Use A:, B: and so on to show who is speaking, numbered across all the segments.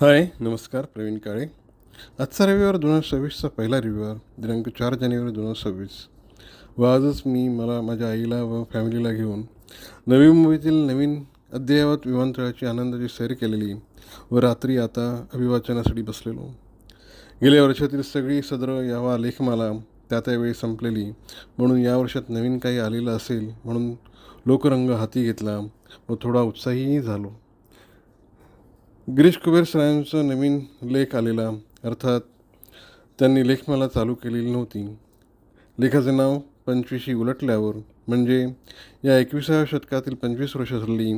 A: हाय नमस्कार प्रवीण काळे. आजचा रविवार दोन हजार सव्वीसचा पहिला रविवार दिनांक चार जानेवारी दोन हजार सव्वीस. व आजच मी मला माझ्या आईला व फॅमिलीला घेऊन नवी मुंबईतील नवीन अद्ययावत विमानतळाची आनंदाची सैर केलेली व रात्री आता अभिवाचनासाठी बसलेलो. गेल्या वर्षातील सगळी सदर यावा लेखमाला त्या त्यावेळी संपलेली. म्हणून या वर्षात नवीन काही आलेलं असेल म्हणून लोकरंग हाती घेतला व थोडा उत्साहीही झालो. गिरीश कुबेर सरांचा नवीन लेख आलेला अर्थात त्यांनी लेखमाला चालू केलेली नव्हती. लेखाचे नाव पंचवीशी उलटल्यावर म्हणजे या एकविसाव्या शतकातील पंचवीस वर्ष सरली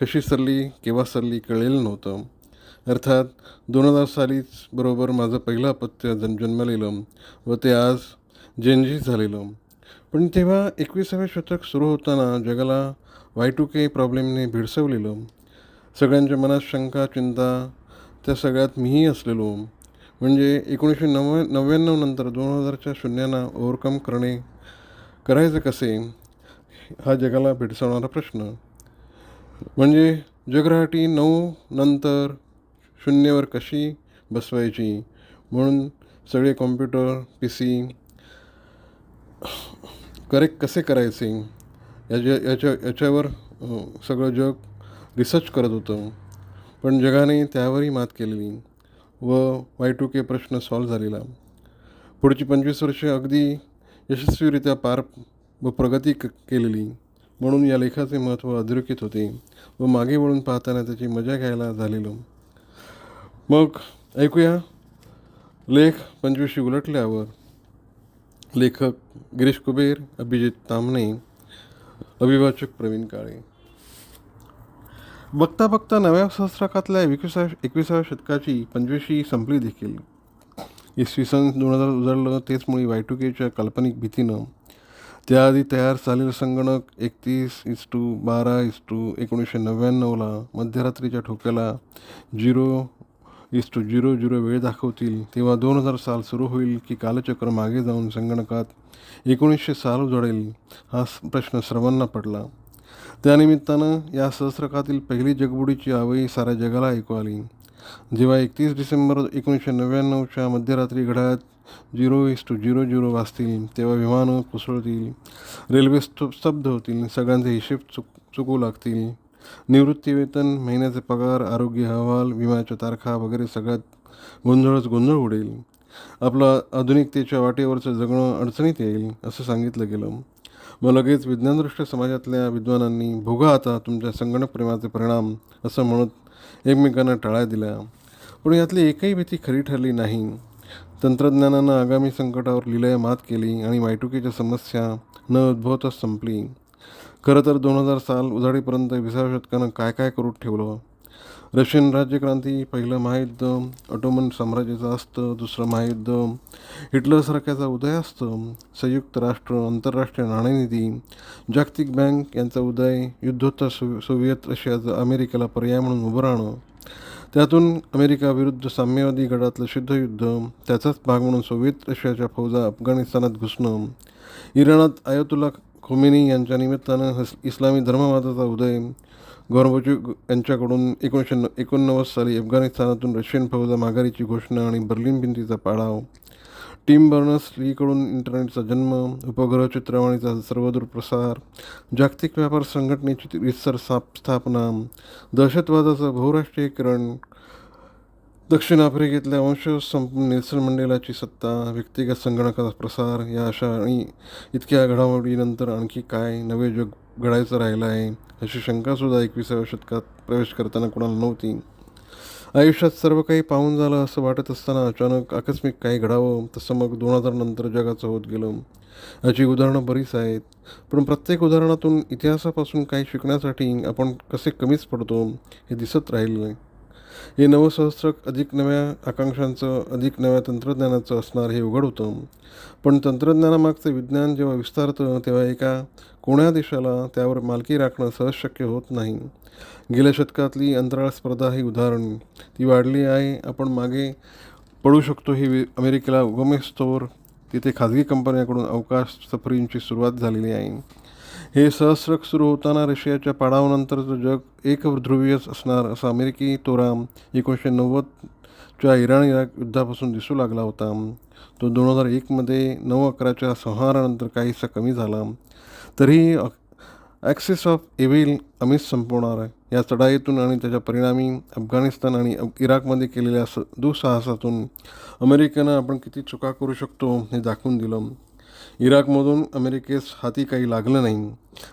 A: कशी सरली केव्हा सरली कळलेलं नव्हतं. अर्थात दोन हजार सालीच बरोबर माझं पहिलं अपत्य जन जन्मलेलं व ते आज जेनजी झालेलं. पण तेव्हा एकविसाव्या शतक सुरू होताना जगाला वाय टू के प्रॉब्लेमने भिडसवलेलं. सगळ्यांच्या मनात शंका चिंता त्या सगळ्यात मीही असलेलो. म्हणजे एकोणीसशे नव्या नव्याण्णव नंतर दोन हजारच्या शून्यांना ओव्हरकम करणे करायचं कसे? हा जगाला भेडसावणारा प्रश्न. म्हणजे जगराटी नऊ नंतर शून्यवर कशी बसवायची? म्हणून सगळे कॉम्प्युटर पी सी करेक्ट कसे करायचे? याच्या याच्या याच्यावर सगळं जग रिसर्च करत होतं. पण जगाने त्यावरही मात केलेली व वाय टू के प्रश्न सॉल्व झालेला. पुढची पंचवीस वर्षे अगदी यशस्वीरित्या पार व प्रगती क केलेली. म्हणून या लेखाचे महत्त्व अधोरेखित होते व मागे वळून पाहताना त्याची मजा घ्यायला झालेलं. मग ऐकूया. लेख पंचवीशी उलटल्यावर. लेखक गिरीश कुबेर अभिजित तामणे अभिवाचक प्रवीण काळे. बघता बघता नव्या सहस्राकातल्या एकविसाव्या एकविसाव्या शतकाची पंचवीशी संपली देखील. इसवी सन दोन हजार उजाडलं तेच मुळे वाय टू केच्या काल्पनिक भीतीनं. त्याआधी तयार झालेलं संगणक एकतीस इस टू बारा इस टू एकोणीसशे नव्याण्णवला मध्यरात्रीच्या ठोक्याला झिरो इस टू झिरो झिरो वेळ दाखवतील. तेव्हा दोन हजार साल सुरू होईल की कालचक्र मागे जाऊन संगणकात एकोणीसशे साल उजळेल हा प्रश्न सर्वांना पडला. त्यानिमित्तानं या सहस्रकातील पहिली जगबुडीची आवई साऱ्या जगाला ऐकू आली. जेव्हा एकतीस डिसेंबर एकोणीसशे नव्याण्णवच्या मध्यरात्री घड्याळात झिरो इस टू झिरो झिरो वाजतील तेव्हा विमानं कोसळतील रेल्वे स्तब्ध होतील सगळ्यांचे हिशेब चुक चुकू लागतील. निवृत्तीवेतन महिन्याचे पगार आरोग्य अहवाल विम्याच्या तारखा वगैरे सगळ्यात गोंधळच गोंधळ उडेल. आपलं आधुनिकतेच्या वाटेवरचं जगणं अडचणीत येईल असं सांगितलं गेलं. मग लगेच विज्ञानदृष्ट्या समाजातल्या विद्वानांनी भोगा आता तुमच्या संगणक प्रेमाचे परिणाम असं म्हणत एकमेकांना टाळ्या दिल्या. पण यातली एकही भीती खरी ठरली नाही. तंत्रज्ञानानं आगामी संकटावर लिलय मात केली आणि वायटुकीच्या समस्या न उद्भवतच संपली. खरं तर दोन हजार साल उजाडीपर्यंत विसाव्या शतकानं काय काय करून ठेवलं? रशियन राज्यक्रांती पहिलं महायुद्ध ऑटोमन साम्राज्याचं असतं दुसरं महायुद्ध हिटलरसारख्याचा उदय असतं संयुक्त राष्ट्र आंतरराष्ट्रीय नाणेनिधी जागतिक बँक यांचा उदय युद्धोत्तर सो सोव्हिएत रशियाचं अमेरिकेला पर्याय म्हणून उभं राहणं त्यातून अमेरिका विरुद्ध साम्यवादी शुद्ध शुद्धयुद्ध त्याचाच भाग म्हणून सोव्हिएत रशियाच्या फौजा अफगाणिस्तानात घुसणं इराणात आयतुल्ला खोमेनी यांच्या निमित्तानं हस इस्लामी धर्मवादाचा उदय गौरवजू यांच्याकडून एकोणीसशे न एकोणनव्वद साली अफगाणिस्तानातून रशियन फौजा माघारीची घोषणा आणि बर्लिन भिंतीचा पाडाव. टीम बर्नर्स लीकडून इंटरनेटचा जन्म उपग्रह चित्रवाणीचा सर्वदूर प्रसार जागतिक व्यापार संघटनेची विस्तर साप स्थापना दहशतवादाचं बहुराष्ट्रीयकरण दक्षिण आफ्रिकेतल्या वंश संपून नेल्सन मंडेलाची सत्ता व्यक्तिगत संगणकाचा प्रसार या अशा आणि इतक्या घडामोडीनंतर आणखी काय नवे जग घडायचं राहिलं आहे अशी शंकासुद्धा एकविसाव्या शतकात प्रवेश करताना कुणाला नव्हती. आयुष्यात सर्व काही पाहून झालं असं वाटत असताना अचानक आकस्मिक काही घडावं तसं मग दोन हजार नंतर जगाचं होत गेलं. याची उदाहरणं बरीच आहेत पण प्रत्येक उदाहरणातून इतिहासापासून काही शिकण्यासाठी आपण कसे कमीच पडतो हे दिसत राहिलं हे नवसहस्रक अधिक नव्या आकांक्षांचं अधिक नव्या तंत्रज्ञानाचं असणार हे उघड होतं. पण तंत्रज्ञानामागचं विज्ञान जेव्हा विस्तारतं तेव्हा एका कोण्या देशाला त्यावर मालकी राखणं सहज शक्य होत नाही. गेल्या शतकातली अंतराळ स्पर्धा ही उदाहरण. ती वाढली आहे. आपण मागे पडू शकतो ही अमेरिकेला उगमेस्तोवर तिथे खाजगी कंपन्यांकडून अवकाश सफरींची सुरुवात झालेली आहे. हे सहस्रक सुरू होताना रशियाच्या पाडावानंतरचं जग एक ध्रुवीयच असणार असा अमेरिकी तोराम एकोणीसशे नव्वदच्या इराण इराक युद्धापासून दिसू लागला होता. तो दोन हजार एकमध्ये नऊ अकराच्या संहारानंतर काहीसा कमी झाला. तरीही ॲक्सिस ऑफ एव्हिल आम्हीच संपवणार आहे. या चढाईतून आणि त्याच्या परिणामी अफगाणिस्तान आणि इराकमध्ये केलेल्या स दुःसाहसातून अमेरिकेनं आपण किती चुका करू शकतो हे दाखवून दिलं. इराकमधून अमेरिकेस हाती काही लागलं नाही.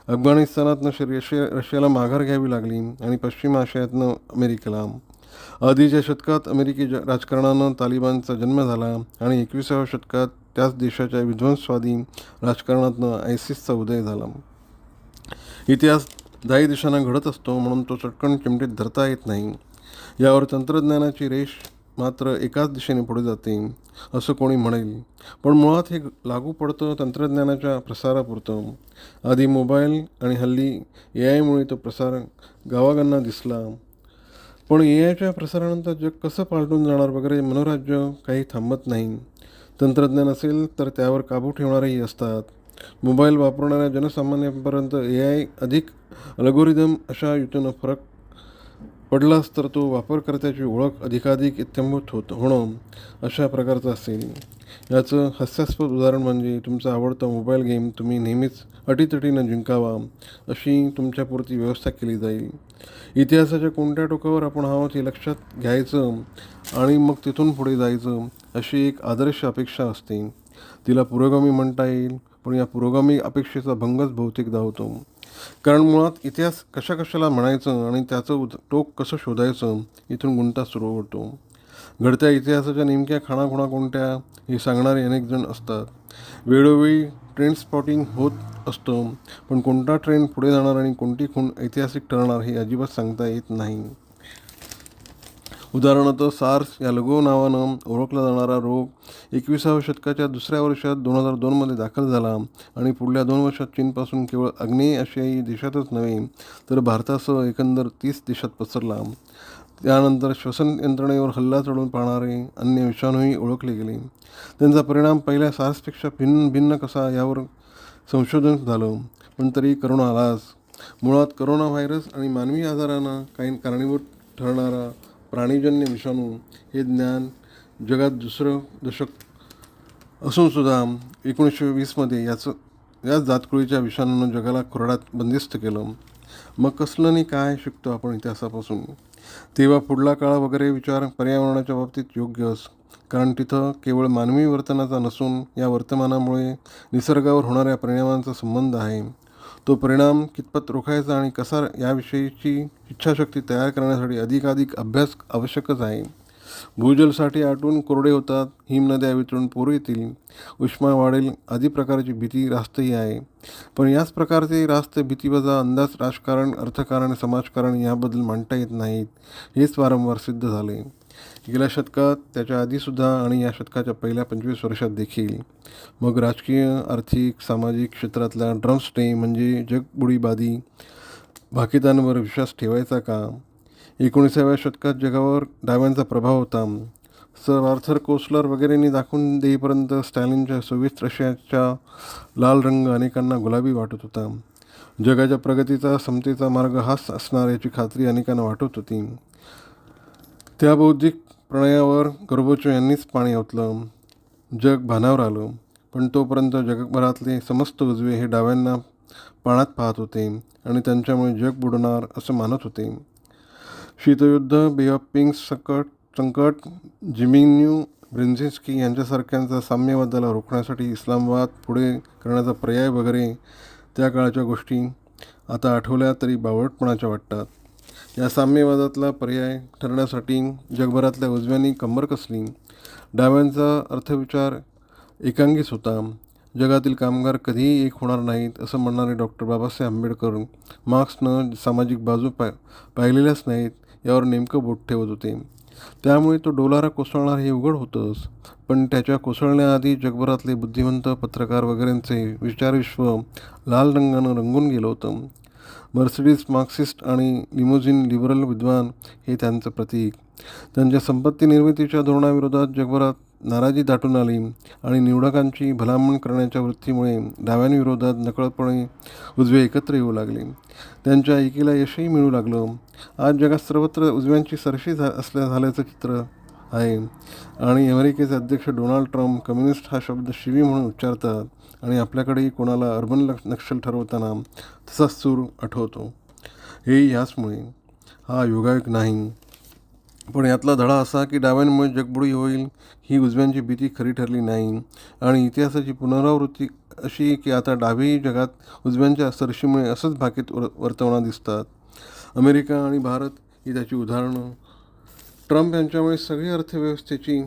A: अफगाणिस्तानातनं श- रशिया रशियाला माघार घ्यावी लागली आणि पश्चिम आशियातनं अमेरिकेला. आधीच्या शतकात अमेरिकी ज राजकारणानं तालिबानचा जन्म झाला आणि एकविसाव्या शतकात त्याच देशाच्या विध्वंसवादी राजकारणातनं आयसिसचा उदय झाला. इतिहास दाही दिशांना घडत असतो म्हणून तो चटकन चिमटीत धरता येत नाही. यावर तंत्रज्ञानाची रेष मात्र एकाच दिशेने पुढे जाते असं कोणी म्हणेल. पण मुळात हे लागू पडतं तंत्रज्ञानाच्या प्रसारापुरतं. आधी मोबाईल आणि हल्ली ए आयमुळे तो प्रसार गावागांना दिसला. पण ए आयच्या प्रसारानंतर जग कसं पालटून जाणार वगैरे मनोराज्य काही थांबत नाही. तंत्रज्ञान असेल तर त्यावर काबू ठेवणारेही असतात. मोबाईल वापरणाऱ्या जनसामान्यांपर्यंत ए आय अधिक अल्गोरिदम अशा युतीनं फरक पडलास तर तो वापरकर्त्याची ओळख अधिकाधिक इत्यंभूत होत होणं अशा प्रकारचं असेल याचं हास्यास्पद उदाहरण म्हणजे तुमचा आवडता मोबाईल गेम तुम्ही नेहमीच अटीतटीनं जिंकावा अशी तुमच्यापुरती व्यवस्था केली जाईल. इतिहासाच्या कोणत्या टोकावर आपण आहोत हे लक्षात घ्यायचं आणि मग तिथून पुढे जायचं अशी एक आदर्श अपेक्षा असते. तिला पुरोगामी म्हणता येईल पण या पुरोगामी अपेक्षेचा भंगच बहुतेकदा होतो. कारण मुळात इतिहास कशा कशाला म्हणायचं आणि त्याचं टोक कसं शोधायचं इथून गुंता सुरू होतो. घडत्या इतिहासाच्या नेमक्या खाणाखुणा कोणत्या हे सांगणारे अनेक जण असतात. वेळोवेळी ट्रेंड स्पॉटिंग होत असतं पण कोणता ट्रेंड पुढे जाणार आणि कोणती खूण ऐतिहासिक ठरणार हे अजिबात सांगता येत नाही. उदाहरणार्थ सार्स या लघु नावानं ओळखला जाणारा रोग एकविसाव्या शतकाच्या दुसऱ्या वर्षात दोन हजार दोनमध्ये दाखल झाला आणि पुढल्या दोन वर्षात चीनपासून केवळ आग्नेय आशियाई देशातच नव्हे तर भारतासह एकंदर तीस देशात पसरला. त्यानंतर श्वसन यंत्रणेवर हल्ला चढून पाहणारे अन्य विषाणूही ओळखले गेले. त्यांचा परिणाम पहिल्या सार्सपेक्षा भिन्न भिन्न कसा यावर संशोधन झालं पण तरी करोना आलाच. मुळात करोना व्हायरस आणि मानवी आजारांना काही कारणीभूत ठरणारा प्राणीजन्य विषाणू हे ज्ञान जगात दुसरं दशक असूनसुद्धा एकोणीसशे वीसमध्ये याचं याच जातकुळीच्या विषाणूनं जगाला खुरडात बंदिस्त केलं. मग कसलं नाही काय शिकतो आपण इतिहासापासून? तेव्हा पुढला काळ वगैरे विचार पर्यावरणाच्या बाबतीत योग्यच कारण तिथं केवळ मानवी वर्तनाचा नसून या वर्तमानामुळे निसर्गावर होणाऱ्या परिणामांचा संबंध आहे. तो परिणाम कितपत रोखायचा आणि कसा याविषयीची इच्छाशक्ती तयार करण्यासाठी अधिकाधिक अभ्यास आवश्यकच आहे. भूजलसाठी आटून कोरडे होतात हिमनद्या वितळून पूर येतील. उष्मा वाढेल आदी प्रकारची भीती रास्तही आहे. पण याच प्रकारचे रास्त भीतीवजा अंदाज राजकारण अर्थकारण समाजकारण याबद्दल मांडता येत नाहीत हेच वारंवार सिद्ध झाले. गेल्या शतकात त्याच्या आधीसुद्धा आणि या शतकाच्या पहिल्या पंचवीस वर्षात देखील. मग राजकीय आर्थिक सामाजिक क्षेत्रातला ड्रम्सडे म्हणजे जगबुडीबादी भाकितांवर विश्वास ठेवायचा का? एकोणीसाव्या शतकात जगावर डाव्यांचा प्रभाव होता. सर आर्थर कोसलर वगैरेंनी दाखवून देईपर्यंत स्टॅलिनच्या सोव्हिएत रशियाच्या लाल रंग अनेकांना गुलाबी वाटत होता. जगाच्या प्रगतीचा समतेचा मार्ग हाच असणार याची खात्री अनेकांना वाटत होती. त्या बौद्धिक प्रणयावर गर्भोच्च यांनीच पाणी ओतलं. जग भानावर आलं. पण तोपर्यंत जगभरातले समस्त उजवे हे डाव्यांना पाण्यात पाहत होते आणि त्यांच्यामुळे जग बुडणार असं मानत होते. शीतयुद्ध बे ऑफ पिंक्स संकट संकट जिमिन्यू ब्रिन्झिन्स्की यांच्यासारख्यांचा साम्यवादाला रोखण्यासाठी इस्लामाबाद पुढे करण्याचा पर्याय वगैरे त्या काळाच्या गोष्टी आता आठवल्या तरी बावळटपणाच्या वाटतात. या साम्यवादातला पर्याय ठरण्यासाठी जगभरातल्या उजव्यांनी कंबर कसली? डाव्यांचा अर्थविचार एकांगीच होता. जगातील कामगार कधीही एक होणार नाहीत असं म्हणणारे डॉक्टर बाबासाहेब आंबेडकर मार्क्सनं सामाजिक बाजू पा पाहिलेल्याच नाहीत यावर नेमकं बोट ठेवत होते. त्यामुळे तो डोलारा कोसळणार हे उघड होतंच पण त्याच्या कोसळण्याआधी जगभरातले बुद्धिवंत पत्रकार वगैरेंचे विचारविश्व लाल रंगानं रंगून गेलं होतं. मर्सिडीज मार्क्सिस्ट आणि लिमोजिन लिबरल विद्वान हे त्यांचं प्रतीक. त्यांच्या संपत्ती निर्मितीच्या धोरणाविरोधात जगभरात नाराजी दाटून आली आणि निवडकांची भलामण करण्याच्या वृत्तीमुळे डाव्यांविरोधात नकळतपणे उजवे एकत्र येऊ लागले. त्यांच्या एकीला यशही मिळू लागलं. आज जगात सर्वत्र उजव्यांची सरशी झा असल्या झाल्याचं चित्र आहे. आणि अमेरिकेचे अध्यक्ष डोनाल्ड ट्रम्प कम्युनिस्ट हा शब्द शिवी म्हणून उच्चारतात आणि आपल्याकडेही कोणाला अर्बन लक्ष नक्षल ठरवताना तसाच सूर आठवतो. हे याचमुळे हा योगायोग नाही. पण यातला धडा असा की डाव्यांमुळे जगबुडी होईल ही उजव्यांची भीती खरी ठरली नाही. आणि इतिहासाची पुनरावृत्ती अशी की आता डावेही जगात उजव्यांच्या सरशीमुळे असंच भाकीत वर वर्तवणं दिसतात. अमेरिका आणि भारत ही त्याची उदाहरणं ट्रम्प यांच्यामुळे सगळी अर्थव्यवस्थेची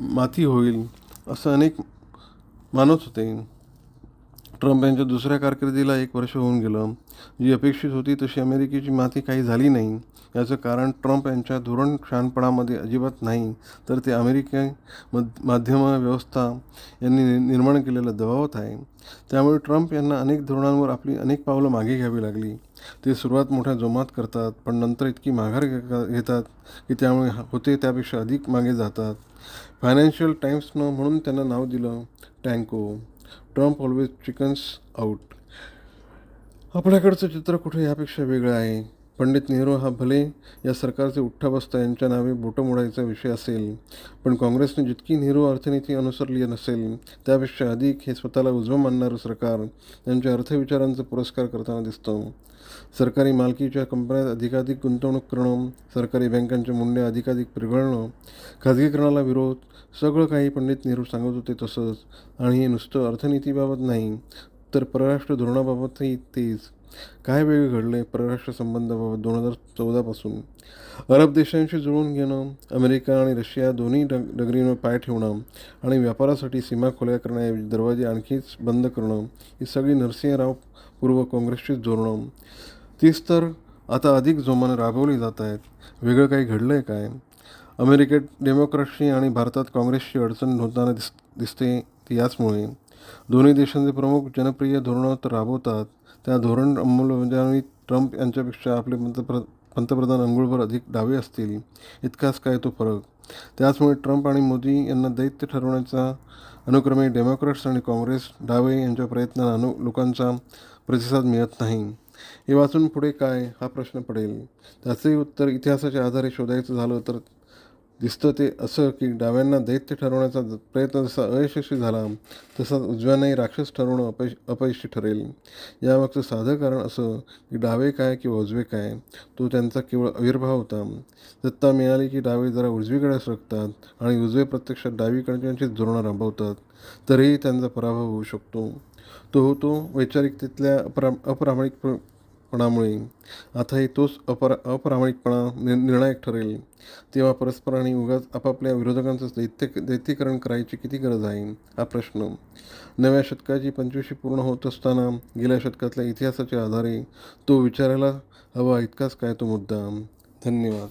A: माती होईल असं अनेक मानत होते. ट्रम्प यांच्या दुसऱ्या कारकिर्दीला एक वर्ष होऊन गेलं. जी अपेक्षित होती तशी अमेरिकेची माती काही झाली नाही. याचं कारण ट्रम्प यांच्या धोरण शहाणपणामध्ये अजिबात नाही तर ते अमेरिकन माध्यम व्यवस्था यांनी नि- निर्माण केलेल्या दबावात आहे. त्यामुळे ट्रम्प यांना अनेक धोरणांवर आपली अनेक पावलं मागे घ्यावी लागली. ते सुरुवात मोठ्या जोमात करतात पण नंतर इतकी माघार घेतात की त्यामुळे होते त्यापेक्षा अधिक मागे जातात. फायनान्शियल टाईम्सनं म्हणून त्यांना नाव दिलं TACO. Trump always chickens out आपल्याकडचं चित्र कुठे यापेक्षा वेगळं आहे? पंडित नेहरू हा भले या सरकारचे उठ्ठा बसता यांच्या नावे बोटं मोडायचा विषय असेल पण काँग्रेसने जितकी नेहरू अर्थनीती अनुसरली नसेल त्यापेक्षा अधिक हे स्वतःला उजवं मानणारं सरकार त्यांच्या अर्थविचारांचा पुरस्कार करताना दिसतं. सरकारी मालकीच्या कंपन्यात अधिकाधिक गुंतवणूक करणं सरकारी बँकांच्या मुंड्या अधिकाधिक पिरघळणं खाजगीकरणाला विरोध सगळं काही पंडित नेहरू सांगत होते तसंच. आणि हे नुसतं अर्थनीतीबाबत नाही तर परराष्ट्र धोरणाबाबतही तेच. काय वेगळे घडले परराष्ट्र संबंधाबाबत दोन हजार चौदापासून अरब देशांशी जुळून घेणं अमेरिका आणि रशिया दोन्ही डग डगरींवर पाय ठेवणं आणि व्यापारासाठी सीमा खुल्या करण्याऐवजी दरवाजे आणखीच बंद करणं ही सगळी नरसिंहराव पूर्व काँग्रेसचीच धोरणं. तीच तर आता अधिक जोमाने राबवली जात आहेत. वेगळं काही घडलं आहे काय? अमेरिकेत डेमोक्रॅटशी आणि भारतात काँग्रेसची अडचण होताना दिस दिसते ती याचमुळे. दोन्ही देशांचे प्रमुख जनप्रिय धोरणं तर राबवतात त्या धोरण अंमलबजावणीत ट्रम्प यांच्यापेक्षा आपले पंतप्र पंतप्रधान अंघोळभर अधिक डावे असतील इतकाच काय तो फरक? त्याचमुळे ट्रम्प आणि मोदी यांना दैत्य ठरवण्याचा अनुक्रमे डेमोक्रॅट्स आणि काँग्रेस डावे यांच्या प्रयत्नांना अनु लोकांचा प्रतिसाद मिळत नाही. हे वाचून पुढे काय? हा प्रश्न पडेल. त्याचंही उत्तर इतिहासाच्या आधारे शोधायचं झालं तर दिसतं ते असं की डाव्यांना दैत्य ठरवण्याचा प्रयत्न जसा अयशस्वी झाला तसाच उजव्यांनाही राक्षस ठरवणं अपयश अपयशी ठरेल. यामागचं साधं कारण असं की डावे काय किंवा उजवे काय तो त्यांचा केवळ आविर्भाव होता. दत्ता मिळाली की डावे जरा उजवीकडे सरकतात आणि उजवे प्रत्यक्षात डावीकडच्यांची धोरणं राबवतात. तरीही त्यांचा पराभव होऊ शकतो. तो होतो वैचारिकतेतल्या अपरा अप्रामाणिक पणामुळे आताही तोच अपरा अप्रामाणिकपणा नि निर्णायक ठरेल. तेव्हा परस्परांनी उगाच आपापल्या विरोधकांचं दैत्य दैत्यीकरण करायची किती गरज आहे? हा प्रश्न. नव्या शतकाची पंचवीशी पूर्ण होत असताना गेल्या शतकातल्या इतिहासाच्या आधारे तो विचारायला हवा इतकाच काय तो मुद्दा. धन्यवाद.